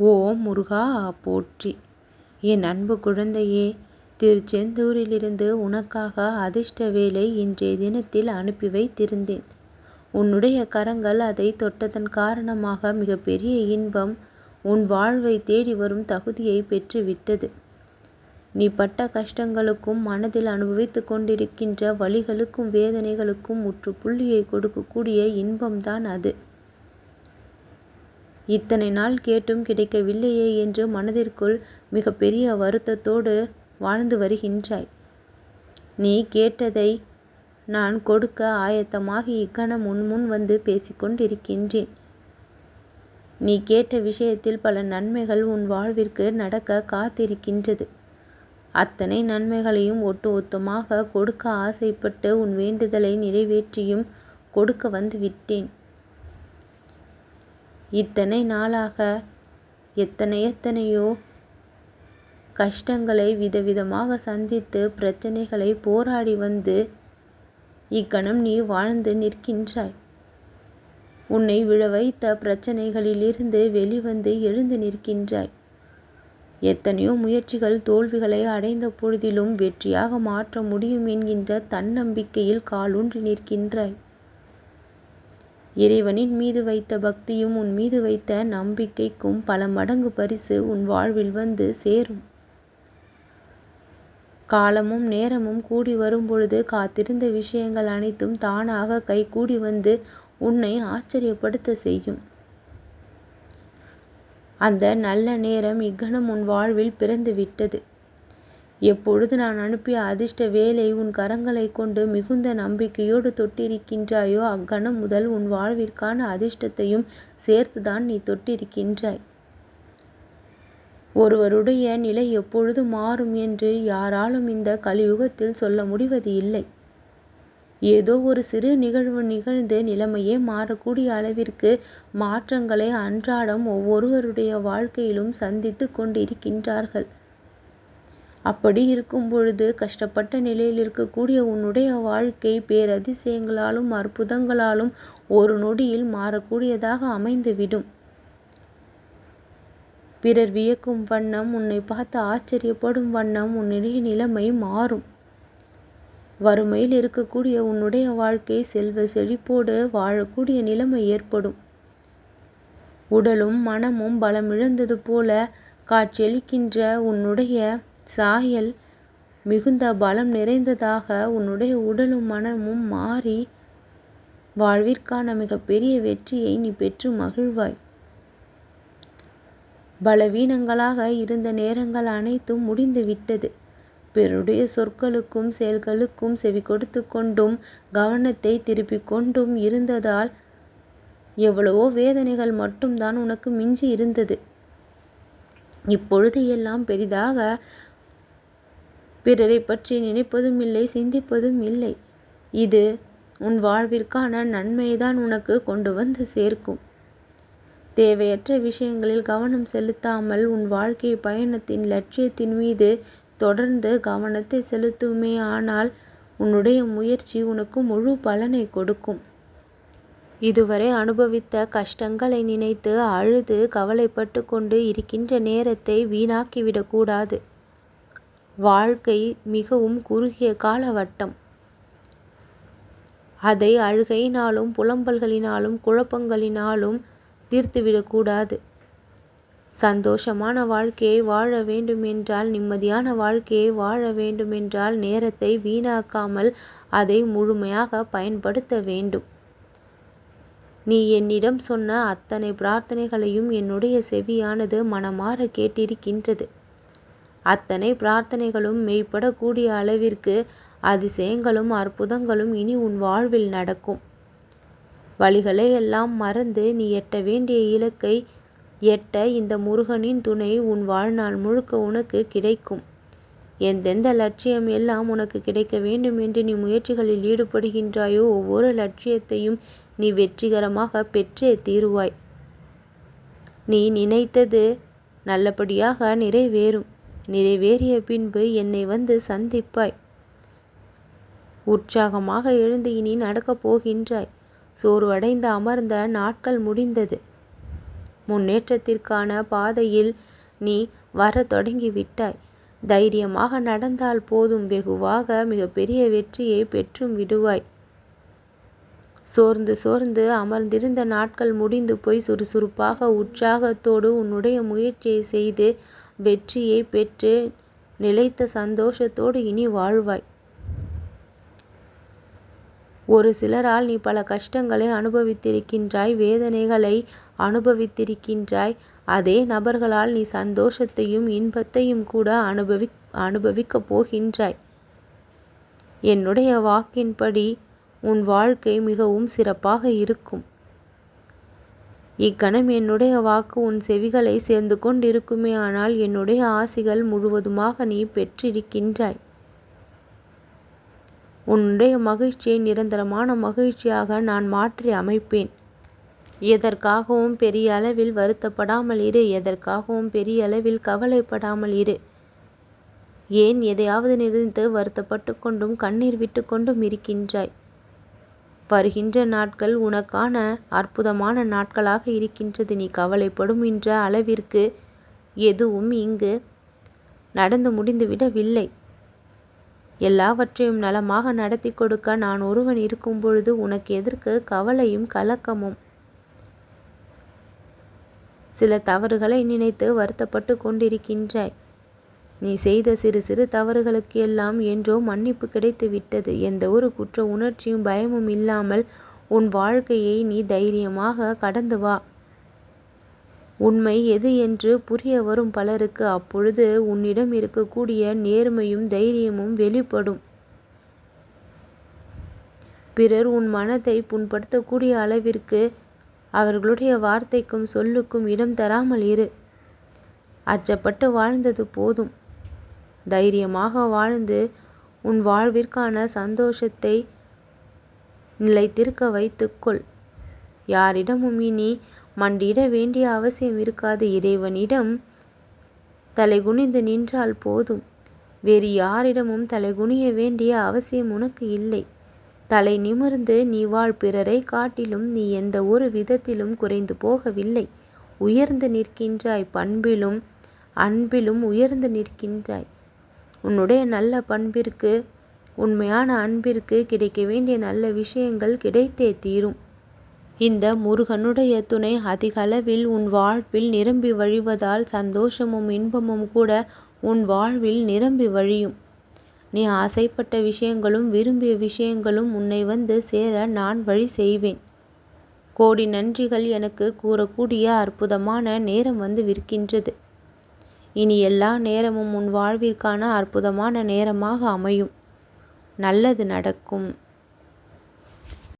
ஓம் முருகா போற்றி. என் அன்பு குழந்தையே திருச்செந்தூரிலிருந்து உனக்காக அதிர்ஷ்ட வேலை இன்றைய தினத்தில் அனுப்பி வைத்திருந்தேன். உன்னுடைய கரங்கள் அதை தொட்டதன் காரணமாக மிகப்பெரிய இன்பம் உன் வாழ்வை தேடி வரும் தகுதியை பெற்றுவிட்டது. நீ பட்ட கஷ்டங்களுக்கும் மனதில் அனுபவித்து கொண்டிருக்கின்ற வழிகளுக்கும் வேதனைகளுக்கும் முற்றுப்புள்ளியை கொடுக்கக்கூடிய இன்பம்தான் அது. இத்தனை நாள் கேட்டும் கிடைக்கவில்லையே என்று மனதிற்குள் மிகப்பெரிய வருத்தத்தோடு வாழ்ந்து வருகின்றாய். நீ கேட்டதை நான் கொடுக்க ஆயத்தமாகி இக்கணம் முன் முன் வந்து பேசிக்கொண்டிருக்கின்றேன். நீ கேட்ட விஷயத்தில் பல நன்மைகள் உன் வாழ்விற்கு நடக்க காத்திருக்கின்றது. அத்தனை நன்மைகளையும் ஒட்டு ஒத்தமாக கொடுக்க ஆசைப்பட்டு உன் வேண்டுதலை நிறைவேற்றியும் கொடுக்க வந்து விட்டேன். இத்தனை நாளாக எத்தனை எத்தனையோ கஷ்டங்களை விதவிதமாக சந்தித்து பிரச்சனைகளை போராடி வந்து இக்கணம் நீ வாழ்ந்து நிற்கின்றாய். உன்னை விழ வைத்த பிரச்சனைகளிலிருந்து வெளிவந்து எழுந்து நிற்கின்றாய். எத்தனையோ முயற்சிகள் தோல்விகளை அடைந்த பொழுதிலும் வெற்றியாக மாற்ற முடியும் என்கின்ற தன்னம்பிக்கையில் காலூன்றி நிற்கின்றாய். இறைவனின் மீது வைத்த பக்தியும் உன் மீது வைத்த நம்பிக்கைக்கும் பல மடங்கு பரிசு உன் வாழ்வில் வந்து சேரும். காலமும் நேரமும் கூடி வரும்பொழுது காத்திருந்த விஷயங்கள் அனைத்தும் தானாக கை கூடி வந்து உன்னை ஆச்சரியப்படுத்த செய்யும். அந்த நல்ல நேரம் இக்கணம் உன் வாழ்வில் பிறந்து விட்டது. எப்பொழுது நான் அனுப்பிய அதிர்ஷ்ட வேலை உன் கரங்களை கொண்டு மிகுந்த நம்பிக்கையோடு தொட்டிருக்கின்றாயோ அக்கணம் முதல் உன் வாழ்விற்கான அதிர்ஷ்டத்தையும் சேர்த்துதான் நீ தொட்டிருக்கின்றாய். ஒருவருடைய நிலை எப்பொழுது மாறும் என்று யாராலும் இந்த கலியுகத்தில் சொல்ல முடிவது இல்லை. ஏதோ ஒரு சிறு நிகழ்வு நிகழ்ந்து நிலைமையே மாறக்கூடிய அளவிற்கு மாற்றங்களை அன்றாடம் ஒவ்வொருவருடைய வாழ்க்கையிலும் சந்தித்து கொண்டிருக்கின்றார்கள். அப்படி இருக்கும் பொழுது கஷ்டப்பட்ட நிலையில் இருக்கக்கூடிய உன்னுடைய வாழ்க்கை பேரதிசயங்களாலும் அற்புதங்களாலும் ஒரு நொடியில் மாறக்கூடியதாக அமைந்துவிடும். பிறர் வியக்கும் வண்ணம் உன்னை பார்த்து ஆச்சரியப்படும் வண்ணம் உன்னுடைய நிலைமை மாறும். வறுமையில் இருக்கக்கூடிய உன்னுடைய வாழ்க்கை செல்வ செழிப்போடு வாழக்கூடிய நிலைமை ஏற்படும். உடலும் மனமும் பலமிழந்தது போல காட்சியளிக்கின்ற உன்னுடைய சாயல் மிகுந்த பலம் நிறைந்ததாக உன்னுடைய உடலும் மனமும் மாறி வாழ்விற்கான மிகப்பெரிய வெற்றியை நீ பெற்று மகிழ்வாய். பலவீனங்களாக இருந்த நேரங்கள் அனைத்தும் முடிந்து விட்டது. பிறருடைய சொற்களுக்கும் செயல்களுக்கும் செவி கொடுத்து கொண்டும் கவனத்தை திருப்பிக் கொண்டும் இருந்ததால் எவ்வளவோ வேதனைகள் மட்டும்தான் உனக்கு மிஞ்சி இருந்தது. இப்பொழுது எல்லாம் பெரிதாக பிறரை பற்றி நினைப்பதும் இல்லை சிந்திப்பதும் இல்லை. இது உன் வாழ்விற்கான நன்மைதான் உனக்கு கொண்டு வந்து சேர்க்கும். தேவையற்ற விஷயங்களில் கவனம் செலுத்தாமல் உன் வாழ்க்கை பயணத்தின் லட்சியத்தின் மீது தொடர்ந்து கவனத்தை செலுத்துமே ஆனால் உன்னுடைய முயற்சி உனக்கு முழு பலனை கொடுக்கும். இதுவரை அனுபவித்த கஷ்டங்களை நினைத்து அழுது கவலைப்பட்டு கொண்டு இருக்கின்ற நேரத்தை வீணாக்கிவிடக்கூடாது வாழ்க்கை மிகவும் குறுகிய கால வட்டம் அதை அழுகையினாலும் புலம்பல்களினாலும் குழப்பங்களினாலும் தீர்த்துவிடக்கூடாது சந்தோஷமான வாழ்க்கையை வாழ வேண்டுமென்றால் நிம்மதியான வாழ்க்கையை வாழ வேண்டுமென்றால் நேரத்தை வீணாக்காமல் அதை முழுமையாக பயன்படுத்த வேண்டும். நீ என்னிடம் சொன்ன அத்தனை பிரார்த்தனைகளையும் என்னுடைய செவியானது மனமாற கேட்டிருக்கின்றது. அத்தனை பிரார்த்தனைகளும் மெய்ப்படக்கூடிய அளவிற்கு அதிசயங்களும் அற்புதங்களும் இனி உன் வாழ்வில் நடக்கும். வழிகளை எல்லாம் மறந்து நீ எட்ட வேண்டிய இலக்கை எட்ட இந்த முருகனின் துணை உன் வாழ்நாள் முழுக்க உனக்கு கிடைக்கும். எந்தெந்த லட்சியம் எல்லாம் உனக்கு கிடைக்க வேண்டும் என்று நீ முயற்சிகளில் ஈடுபடுகின்றாயோ ஒவ்வொரு லட்சியத்தையும் நீ வெற்றிகரமாக பெற்றே தீருவாய். நீ நினைத்தது நல்லபடியாக நிறைவேறும். நிறைவேறிய பின்பு என்னை வந்து சந்திப்பாய். உற்சாகமாக எழுந்து இனி நடக்கப் போகின்றாய். சோர்வடைந்து அமர்ந்த நாட்கள் முடிந்தது. முன்னேற்றத்திற்கான பாதையில் நீ வரத் தொடங்கிவிட்டாய். தைரியமாக நடந்தால் போதும். வெகுவாக மிகப்பெரிய வெற்றியை பெற்றும் விடுவாய். சோர்ந்து சோர்ந்து அமர்ந்திருந்த நாட்கள் முடிந்து போய் சுறுசுறுப்பாக உற்சாகத்தோடு உன்னுடைய முயற்சியை செய்து வெற்றியை பெற்று நிலைத்த சந்தோஷத்தோடு இனி வாழ்வாய். ஒரு சிலரால் நீ பல கஷ்டங்களை அனுபவித்திருக்கின்றாய் வேதனைகளை அனுபவித்திருக்கின்றாய். அதே நபர்களால் நீ சந்தோஷத்தையும் இன்பத்தையும் கூட அனுபவி அனுபவிக்கப் போகின்றாய். என்னுடைய வாக்கின்படி உன் வாழ்க்கை மிகவும் சிறப்பாக இருக்கும். இக்கணம் என்னுடைய வாக்கு உன் செவிகளை சேர்ந்து கொண்டிருக்குமே ஆனால் என்னுடைய ஆசிகள் முழுவதுமாக நீ பெற்றிருக்கின்றாய். உன்னுடைய மகிழ்ச்சியை நிரந்தரமான மகிழ்ச்சியாக நான் மாற்றி அமைப்பேன். எதற்காகவும் பெரிய அளவில் வருத்தப்படாமல் இரு எதற்காகவும் பெரிய அளவில் கவலைப்படாமல் இரு. ஏன் எதையாவது நிறுத்து வருத்தப்பட்டு கொண்டும் கண்ணீர் விட்டு கொண்டும் இருக்கின்றாய்? வருகின்ற நாட்கள் உனக்கான அற்புதமான நாட்களாக இருக்கின்றது. நீ கவலைப்படும் என்ற அளவிற்கு எதுவும் இங்கு நடந்து முடிந்துவிடவில்லை. எல்லாவற்றையும் நலமாக நடத்தி கொடுக்க நான் ஒருவன் இருக்கும் பொழுது உனக்கு எதற்கு? கவலையும் கலக்கமும். சில தவறுகளை நினைத்து வருத்தப்பட்டு கொண்டிருக்கின்றாய். நீ செய்த சிறு சிறு தவறுகளுக்கு எல்லாம் என்றோ மன்னிப்பு கிடைத்து விட்டது எந்த ஒரு குற்ற உணர்ச்சியும் பயமும் இல்லாமல் உன் வாழ்க்கையை நீ தைரியமாக கடந்து வா. உண்மை எது என்று புரிய வரும் பலருக்கு அப்பொழுது உன்னிடம் இருக்கக்கூடிய நேர்மையும் தைரியமும் வெளிப்படும். பிறர் உன் மனதை புண்படுத்தக்கூடிய அளவிற்கு அவர்களுடைய வார்த்தைக்கும் சொல்லுக்கும் இடம் தராமல் இரு. அச்சப்பட்டு வாழ்ந்தது போதும். தைரியமாக வாழ்ந்து உன் வாழ்விற்கான சந்தோஷத்தை நிலைத்திருக்க வைத்துக்கொள். யாரிடமும் இனி மண்டிட வேண்டிய அவசியம் இருக்காது. இறைவனிடம் தலைகுனிந்து நின்றால் போதும். வேறு யாரிடமும் தலைகுனிய வேண்டிய அவசியம் உனக்கு இல்லை. தலை நிமிர்ந்து நீ வாழ் பிறரை காட்டிலும் நீ எந்த ஒரு விதத்திலும் குறைந்து போகவில்லை. உயர்ந்து நிற்கின்றாய் பண்பிலும் அன்பிலும் உயர்ந்து நிற்கின்றாய். உன்னுடைய நல்ல பண்பிற்கு உண்மையான அன்பிற்கு கிடைக்க வேண்டிய நல்ல விஷயங்கள் கிடைத்தே தீரும். இந்த முருகனுடைய துணை அதிகளவில் உன் வாழ்வில் நிரம்பி வழிவதால் சந்தோஷமும் இன்பமும் கூட உன் வாழ்வில் நிரம்பி வழியும். நீ ஆசைப்பட்ட விஷயங்களும் விரும்பிய விஷயங்களும் உன்னை வந்து சேர நான் வழி செய்வேன். கோடி நன்றிகள் எனக்கு கூறக்கூடிய அற்புதமான நேரம் வந்து விற்கின்றது இனி எல்லா நேரமும் உன் வாழ்விற்கான அற்புதமான நேரமாக அமையும். நல்லது நடக்கும்.